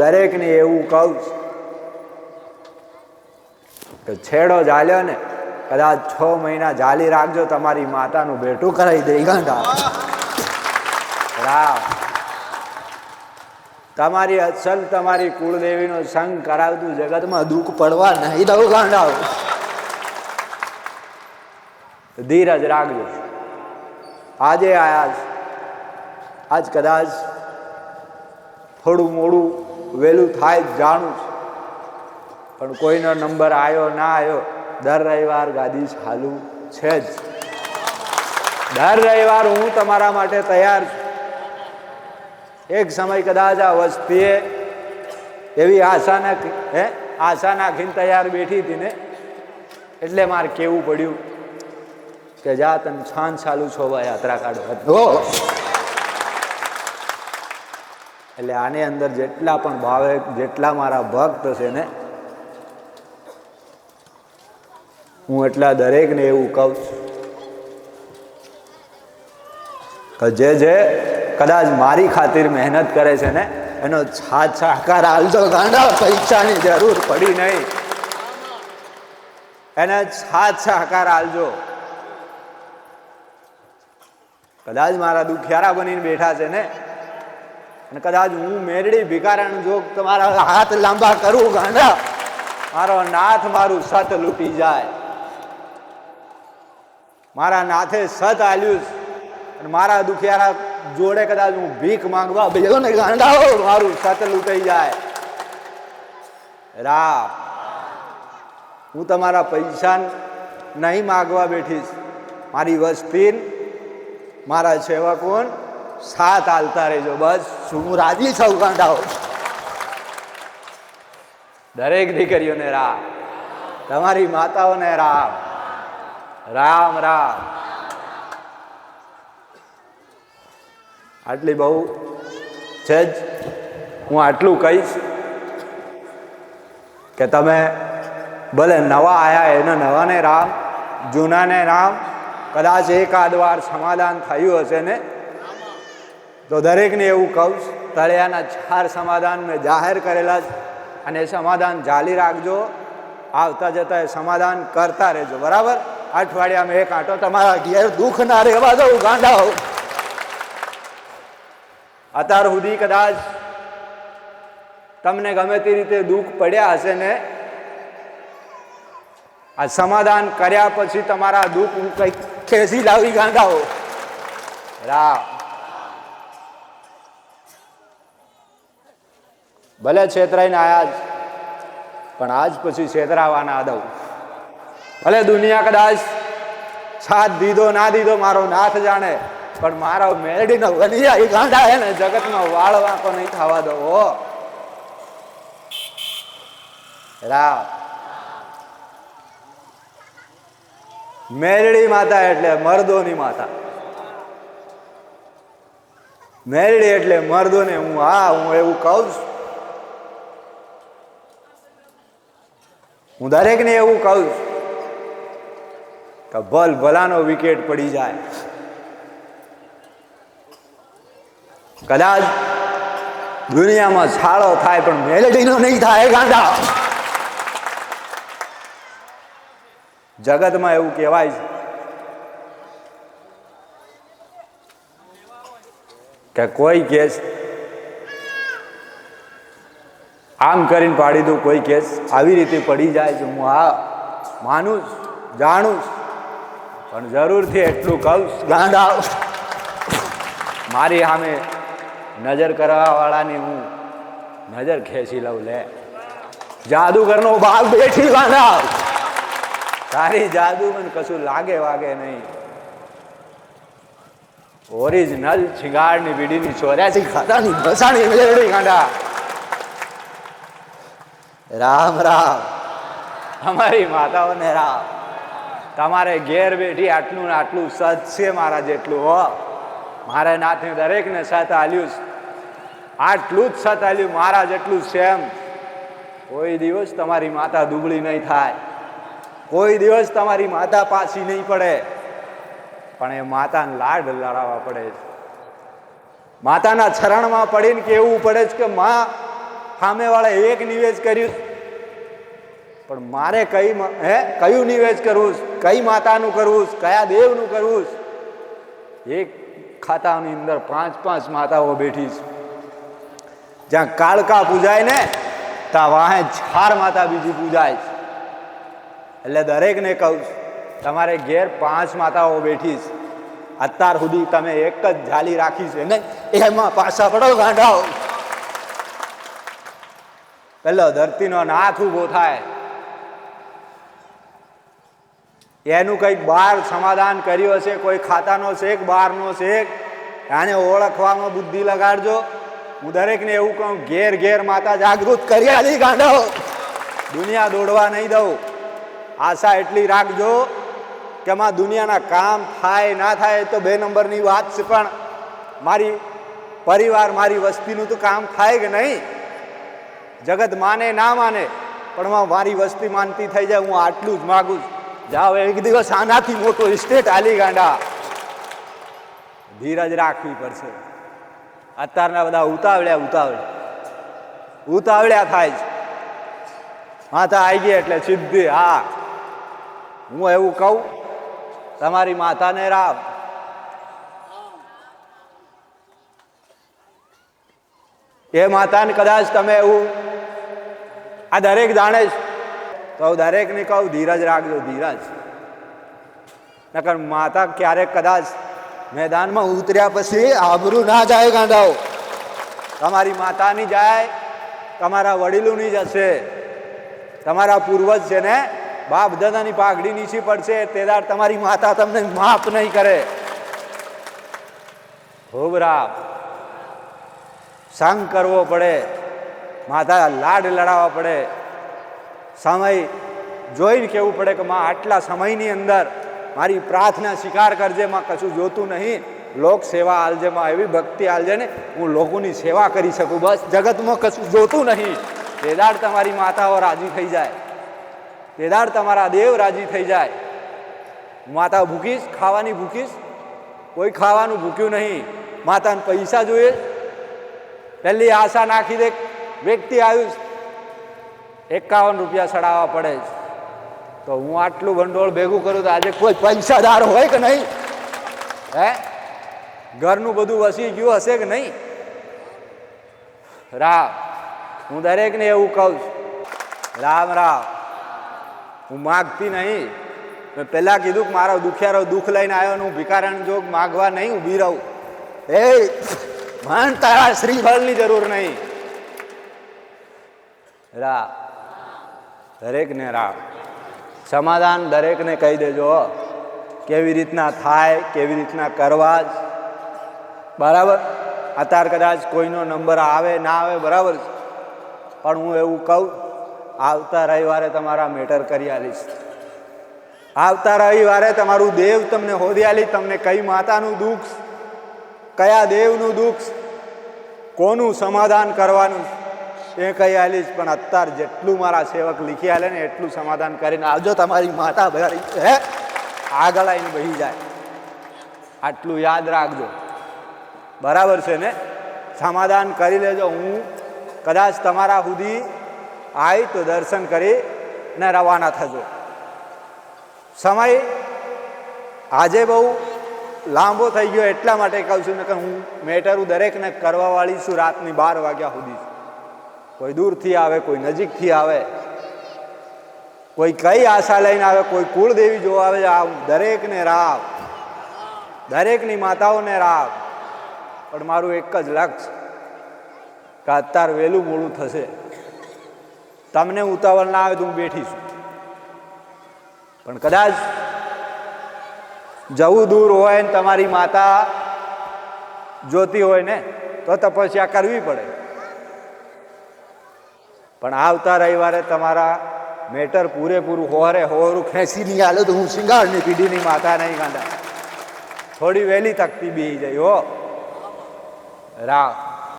દરેકને એવું કહું છું કે છેડો ઝાલ્યો ને, કદાચ છ મહિના ઝાલી રાખજો, તમારી માતાનું બેટું કરાવી દે ઘંટા રામ. તમારી અસલ, તમારી કુળદેવીનો સંગ કરાવતું જગતમાં દુઃખ પડવા નહીં દઉં, ગાંડાઓ. ધીરજ રાખજો. આજે આયા આજ કદાચ થોડું મોડું વહેલું થાય જાણું છું. પણ કોઈનો નંબર આવ્યો ના આવ્યો દર રવિવાર ગાદી ચાલુ છે જ. દર રવિવાર હું તમારા માટે તૈયાર છું. એક સમય કદાચ આ વસ્તીએ એવી આશા હે? આશા નાખીને તૈયાર બેઠી હતી ને, એટલે મારે કેવું પડ્યું કે જા તને છાન ચાલુ છો યાત્રા કાઢવા. હો એટલે આની અંદર જેટલા પણ ભાવે જેટલા મારા ભક્ત છે ને, હું એટલા દરેકને એવું કહું છું કે જે જે કદાચ મારી ખાतिर મહેનત કરે છે ને, એનો છાત સહકાર હાલજો ગાંડા, પૈસાની જરૂર પડી નહીં. એને છાત સહકાર હાલજો કદાચ મારા દુખિયારા બનીને બેઠા છે ને અને કદાચ હું મેરડી ભિકારણ જો તમારા હાથ લાંબા કરું ગાંડા. મારો નાથ મારું સત લૂટી જાય. મારા નાથે સત આલ્યું અને મારા દુખિયારા જોડે કદાચ હું ભીખ માંગવા બેસો ને ગાંડાઓ મારું સત લૂંટાઈ જાય. રા હું તમારા પૈસા નહીં માગવા બેઠીશ. મારી વસ્તી મારા સેવકોન સાથ હાલતા રહેજો, બસ. હું રાજી છું, ગાંડાઓ? દરેક દીકરીઓને રામ. તમારી માતાઓને રામ. રામ રામ. આટલી બહુ છે જ. હું આટલું કહીશ કે તમે ભલે નવા આવ્યા એને નવાને રામ, જૂનાને રામ, કદાચ એકાદ વાર સમાધાન થયું હશે ને તો દરેકને એવું કહું તળિયાના ચાર સમાધાન મેં જાહેર કરેલા છે અને એ સમાધાન જાળી રાખજો. આવતા જતા એ સમાધાન કરતા રહેજો, બરાબર? અઠવાડિયામાં એક આંટો, તમારા ઘેર દુઃખ ના રહેવા દઉં ગાંડાઓ અત્યાર સુધી કદાચ તમને ગમે તે રીતે દુઃખ પડ્યા હશે ને, આ સમાધાન કર્યા પછી તમારા દુઃખ હું કંઈક ખેંચી લાવી ગાંડાઓ રામ. ભલે છેતરાઈને આયા જ, પણ આજ પછી છેતરાવાના દઉં. ભલે દુનિયા કદાચ સાથ દીધો, ના દીધો, મારો નાથ જાણે, પણ મારો મેળડીનો વલિયા એ ગાંડા હે ને જગતમાં વાળ વાંકો નહીં થવા દો, હો. રામ. મેરડી માતા એટલે મર્દોની માતા. મેરડી એટલે મર્દોને હું હા હું એવું કહું છું. હું દરેકને એવું કહું કે ભલ ભલાનો વિકેટ પડી જાય. કદાચ દુનિયામાં છાળો થાય પણ મેલેડીનો નહીં થાય ગાંડા? જગતમાં એવું કહેવાય છે કે કોઈ કેસ આમ કરીને પાડી દઉં કોઈ કેસ આવી રીતે પડી જાય છે હું હા માનું જાણું છું. પણ જરૂરથી એટલું કહું ગાંડા. મારી સામે નજર કરવાવાળાની હું નજર ખેંચી લઉં લે. જાદુગરનો ભાગ બેઠી ગાંડા તારી જાદુ મને કશું લાગે વાગે નહીં. ઓરિજિનલ છીંગાડની બીડીની ચોર્યાસી ખાતાની ભસાણી મેળવી ગાંડા. રામ રામ. અમારી માતાઓને રામ. તમારે ઘેર બેઠી આટલું ને આટલું સત છે મારા જેટલું, હો. મારે નાથને દરેકને સત હાલ્યું આટલું જ સત હાલ્યું મારા જેટલું છે એમ. કોઈ દિવસ તમારી માતા દુબળી નહીં થાય. કોઈ દિવસ તમારી માતા પાછી નહીં પડે. પણ એ માતાને લાડ લડાવવા પડે છે. માતાના ચરણમાં પડીને કેવું પડે છે કે, માં સામેવાળા એક નિવેશ કર્યું. પણ મારે કઈ હે? કયું નિવેશ કરવું? કઈ માતાનું કરવું? કયા દેવનું કરવું? એક ખાતાની અંદર પાંચ પાંચ માતાઓ બેઠી છે. જ્યાં કાળકા પૂજાય ને, ત્યાં વાહે ચાર માતા બીજી પૂજાય છે. એટલે દરેકને કહું તમારે ઘેર પાંચ માતાઓ બેઠી છે. અત્યાર સુધી તમે એક જ ઝાલી રાખી છે ને, એમાં પાછા પડો ગાંડાઓ પેલો ધરતીનો નાથ ઊભો થાય. એનું કંઈક બહાર સમાધાન કર્યું હશે, કોઈ ખાતાનો શેક બહારનો શેક, આને ઓળખવામાં બુદ્ધિ લગાડજો. હું દરેકને એવું કહું, ઘેર ઘેર માતા જાગૃત કરી આલી ગાંડો. દુનિયા દોડવા નહીં દઉં. આશા એટલી રાખજો કે માં દુનિયાના કામ થાય, ના થાય તો બે નંબરની વાત છે, પણ મારી પરિવાર મારી વસ્તીનું તો કામ થાય કે નહીં? જગત માને, ના માને, પણ મારી વસ્તી માનતી થઈ જાય, હું આટલું જ માગું છું. જાઓ, એક દિવસ આનાથી મોટો સ્ટેટ આલી ગાંડા. ધીરજ રાખવી પડશે. અત્યારના બધા ઉતાવળ્યા ઉતાવળ્યા ઉતાવળ્યા થાય છે માતા આવી ગઈ એટલે સિદ્ધિ હા. હું એવું કહું, તમારી માતાને રામ. એ માતાને કદાચ તમે એવું આ દરેક જાણે છે તો દરેકને કહું, ધીરજ રાખજો, ધીરજ. નકર માતા ક્યારેક કદાચ મેદાનમાં ઉતર્યા પછી આબરું ના જાય ગાંડાઓ. તમારી માતાની જાય, તમારા વડીલોની જશે. તમારા પૂર્વજ છે ને, બાપ દાદાની પાઘડી નીચી પડશે, તેદાર તમારી માતા તમને માફ નહીં કરે. ખૂબ રામ સંગ કરવો પડે. માતા લાડ લડાવવા પડે. સમય જોઈને કહેવું પડે કે માં આટલા સમયની અંદર મારી પ્રાર્થના સ્વીકાર કરજે, માં કશું જોતું નહીં. લોક સેવા આલજે, માં એવી ભક્તિ આલજે ને હું લોકોની સેવા કરી શકું. બસ જગતમાં કશું જોતું નહીં. તેદાર તમારી માતાઓ રાજી થઈ જાય. તેદાર તમારા દેવ રાજી થઈ જાય. માતા ભૂખીશ, ખાવાની ભૂકીશ કોઈ ખાવાનું ભૂખ્યું નહીં. માતાને પૈસા જોઈએ. પહેલી આશા નાખી દે વ્યક્તિ આવ્યું. એકાવન રૂપિયા ચડાવવા પડે છે. તો હું આટલું ભંડોળ ભેગું કરું તો આજે કોઈ પૈસાદાર હોય કે નહીં? હે? ઘરનું બધું વસી ગયું હશે કે નહીં? રામ, હું દરેકને એવું કહું છું. રામ રામ. હું માગતી નહીં. મેં પહેલાં કીધું કે મારો દુખિયારો દુઃખ લઈને આવ્યો હું ભિકારણ જોગ માગવા નહીં ઊભી રહું. એ, મન તારા શ્રીફળની જરૂર નહીં. રા દરેકને રામ. સમાધાન દરેકને કહી દેજો. કેવી રીતના થાય, કેવી રીતના કરવા જ. બરાબર? અત્યારે કદાચ કોઈનો નંબર આવે, ના આવે, બરાબર છે. પણ હું એવું કહું, આવતા રવિવારે તમારા મેટર કરી આલીશ. આવતા રવિવારે તમારું દેવ તમને હોદી તમને કઈ માતાનું દુઃખ કયા દેવનું દુઃખ કોનું સમાધાન કરવાનું એ કહી આલીશ, પણ અત્યારે જેટલું મારા સેવક લીખી આલે ને એટલું સમાધાન કરીને આવજો તમારી માતા ભરી હે? આગળ આવીને બહી જાય. આટલું યાદ રાખજો. બરાબર છે ને? સમાધાન કરી લેજો. હું કદાચ તમારા સુધી આવી તો દર્શન કરી ને રવાના થજો. સમય આજે બહુ લાંબો થઈ ગયો એટલા માટે કહું છું ને કે હું મેટરું દરેકને કરવાવાળી છું રાતની બાર વાગ્યા સુધી. કોઈ દૂરથી આવે, કોઈ નજીકથી આવે. કોઈ કઈ આશા લઈને આવે, કોઈ કુળદેવી જોવા આવે, આ દરેકને રાવ દરેકની માતાઓને રાવ પણ મારું એક જ લક્ષ્ય કે અત્યારે વહેલું મોડું થશે. તમને ઉતાવળ ના આવે તો હું બેઠી છું. પણ કદાચ જવું દૂર હોય ને તમારી માતા જોતી હોય ને, તો તપસ્યા કરવી પડે. પણ આવતા રવિવારે તમારા મેટર પૂરેપૂરું હોરે હોરું ખેંચી નહીં આલો તો હું શિંગાળની પીઢીની માતા નહીં ગાંડા. થોડી વહેલી તકતી બી જઈ હો. રામ